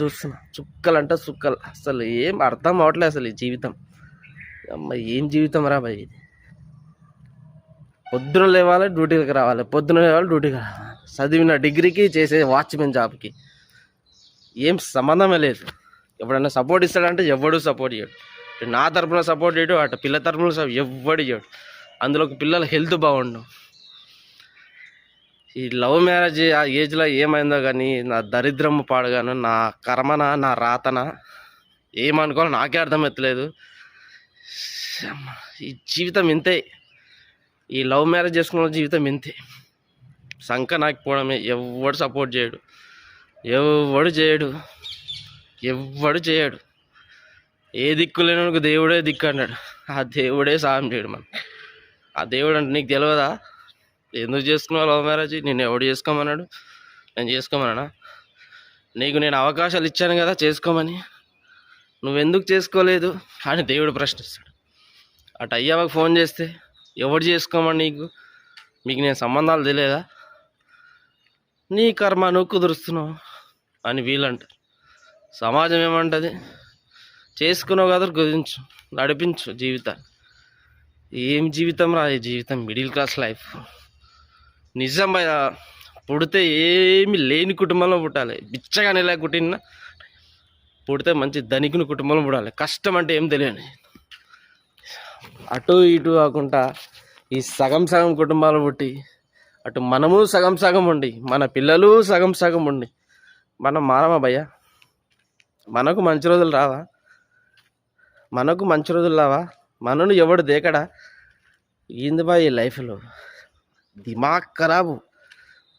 చూస్తున్నా చుక్కలు అంటే చుక్కలు. అసలు ఏం అర్థం అవట్లేదు అసలు ఈ జీవితం. అమ్మ ఏం జీవితం రా భయ్ ఇది? పొద్దున లేవాలి డ్యూటీకి రావాలి. పొద్దున లేవాలి డ్యూటీకి రావాలి. చదివిన డిగ్రీకి చేసే వాచ్మెన్ జాబ్కి. ఏం సంబంధమే లేదు. ఎవడన్నా సపోర్ట్ ఇస్తాడంటే ఎవడు సపోర్ట్ చేయడు. నా తరపున సపోర్ట్ చేయడు అటు పిల్ల తరపున స- ఎవ్వడు చేయడు. అందులో పిల్లల హెల్త్ బాగుండవు ఈ లవ్ మ్యారేజ్ ఆ ఏజ్లో ఏమైందో కానీ నా దరిద్రం పాడుగాను నా కర్మన నా రాతన ఏమనుకోవాలో నాకే అర్థమవుతలేదు. అమ్మ, ఈ జీవితం ఇంతే. ఈ లవ్ మ్యారేజ్ చేసుకున్న జీవితం ఇంతే. సంక నాకిపోవడమే ఎవడు సపోర్ట్ చేయడు. ఎవడు చేయడు. ఎవ్వడు చేయడు. ఏ దిక్కు లేని దేవుడే దిక్కు అన్నాడు. ఆ దేవుడే సాయం చేయడు మనం ఆ దేవుడు అంటే నీకు తెలియదా ఎందుకు చేసుకున్నావు లవ్ మ్యారేజ్? నేను ఎవడు చేసుకోమన్నాడు? నేను చేసుకోమన్నా నీకు నేను అవకాశాలు ఇచ్చాను కదా చేసుకోమని. నువ్వెందుకు చేసుకోలేదు? అని దేవుడు ప్రశ్నిస్తాడు. అటు అయ్యావకు ఫోన్ చేస్తే ఎవడు చేసుకోమని నీకు? మీకు నేను సంబంధాలు తెలియదా? నీ కర్మ నువ్వు కుదురుస్తున్నావు అని వీళ్ళంటారు. సమాజం ఏమంటది? చేసుకున్నావు కదా కుదించు నడిపించు జీవితాన్ని. ఏం జీవితం రా ఈ జీవితం? Middle class life. నిజం పుడితే ఏమి లేని కుటుంబంలో పుట్టాలి. బిచ్చగా నెల కుట్టిన పుడితే మంచి ధనికుని కుటుంబంలో పుట్టాలి కష్టం అంటే ఏం తెలియని. అటు ఇటు కాకుండా ఈ సగం సగం కుటుంబాలు పుట్టి అటు మనము సగం సగం ఉండి మన పిల్లలు సగం సగం ఉండి మనం మారమా భయ్య? మనకు మంచి రోజులు రావా? మనకు మంచి రోజులు రావా? మనను ఎవడు దేకడా? ఏంది బా ఈ లైఫ్లో? దిమాగ్ ఖరాబు.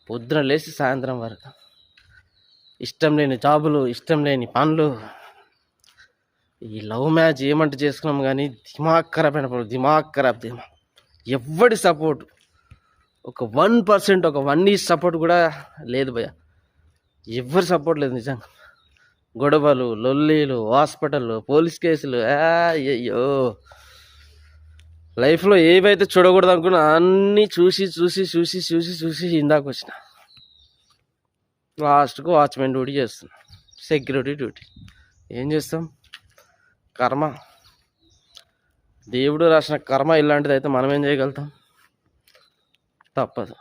పొద్దున లేచి సాయంత్రం వరకు. ఇష్టం లేని జాబులు ఇష్టం లేని పనులు. ఈ లవ్ మ్యాచ్ ఏమంటే చేసుకున్నాం కానీ దిమాగ్ ఖరాబ్ అయినప్పుడు దిమాగ్ ఖరాబ్ దిమాగ్. ఎవడి సపోర్ట్ ఒక వన్ పర్సెంట్ ఒక వన్ ఈ సపోర్ట్ కూడా లేదు భయ ఎవరి సపోర్ట్ లేదు నిజంగా. గొడవలు లొల్లీలు హాస్పిటల్ పోలీస్ కేసులు అయ్యో లైఫ్లో ఏవైతే చూడకూడదు అనుకున్నా అన్నీ చూసి చూసి చూసి చూసి చూసి ఇందాక వచ్చిన. లాస్ట్కు వాచ్మెన్ డ్యూటీ చేస్తున్నా. Security duty. ఏం చేస్తాం? కర్మ. దేవుడు రాసిన కర్మ ఇలాంటిది అయితే మనం ఏం చేయగలుగుతాం? తప్పదు.